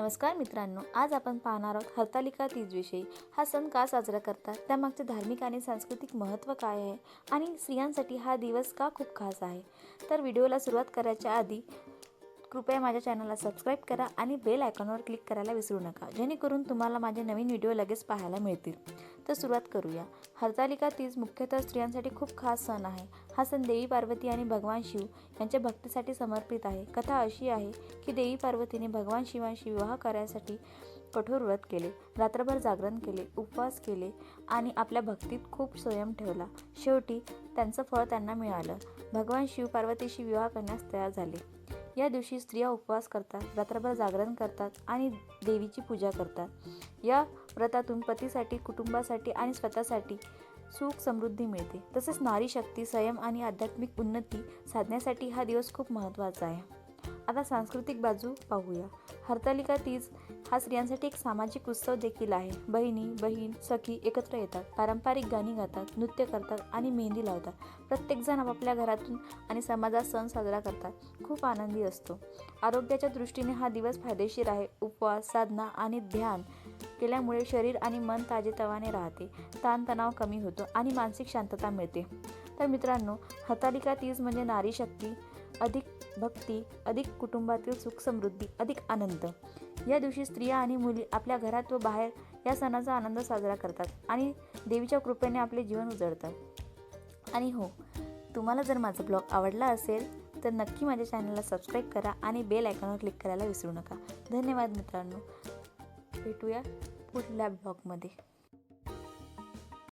नमस्कार मित्रांनो आज आपण पाहणार आहोत हरतालिका तीजविषयी. हा सण का साजरा करतात? त्यामागचे धार्मिक आणि सांस्कृतिक महत्त्व काय आहे? आणि स्त्रियांसाठी हा दिवस का खूप खास आहे? तर व्हिडिओला सुरुवात करायच्या आधी कृपया माझ्या चॅनलला सबस्क्राईब करा आणि बेल आयकॉनवर क्लिक करायला विसरू नका जेणेकरून तुम्हाला माझे नवीन व्हिडिओ लगेच पाहायला मिळतील. तर सुरुवात करूया. हरतालिका तीज मुख्यतः स्त्रियांसाठी खूप खास सण आहे. हा सण देवी पार्वती आणि भगवान शिव यांच्या भक्तीसाठी समर्पित आहे. कथा अशी आहे की देवी पार्वतीने भगवान शिवांशी विवाह करायसाठी कठोर व्रत केले रात्रभर जागरण केले उपवास केले आणि आपल्या भक्तीत खूप संयम ठेवला. शेवटी त्यांचं फळ त्यांना मिळालं. भगवान शिव पार्वतीशी विवाह करण्यास तयार झाले. या दिवशी स्त्रिया उपवास करतात रात्रभर जागरण करतात आणि देवीची पूजा करतात. या व्रतातून पतीसाठी कुटुंबासाठी आणि स्वतःसाठी सुख समृद्धी मिळते. तसेच नारी शक्ती संयम आणि आध्यात्मिक उन्नती साधण्यासाठी हा दिवस खूप महत्त्वाचा आहे. आता सांस्कृतिक बाजू पाहूया. हरतालिका तीज हा स्त्रियांसाठी एक सामाजिक उत्सव देखील आहे. बहिणी बहीण सखी एकत्र येतात. पारंपरिक गाणी गातात नृत्य करतात आणि मेहंदी लावतात. प्रत्येकजण आपापल्या घरातून आणि समाजात सण साजरा करतात. खूप आनंदी असतो. आरोग्याच्या दृष्टीने हा दिवस फायदेशीर आहे. उपवास साधना आणि ध्यान केल्यामुळे शरीर आणि मन ताजेतवाने राहते. ताणतणाव कमी होतो आणि मानसिक शांतता मिळते. तर मित्रांनो हतालिका तीज म्हणजे नारी शक्ती अधिक भक्ती अधिक कुटुंबातील सुख समृद्धी अधिक आनंद. या दिवशी स्त्रिया आणि मुली आपल्या घरात व बाहेर या सणाचा आनंद साजरा करतात आणि देवीच्या कृपेने आपले जीवन उजळतात. आणि हो तुम्हाला जर माझा ब्लॉग आवडला असेल तर नक्की माझ्या चॅनलला सबस्क्राईब करा आणि बेल आयकॉनवर क्लिक करायला विसरू नका. धन्यवाद मित्रांनो. भेटूया पुढल्या ब्लॉगमध्ये.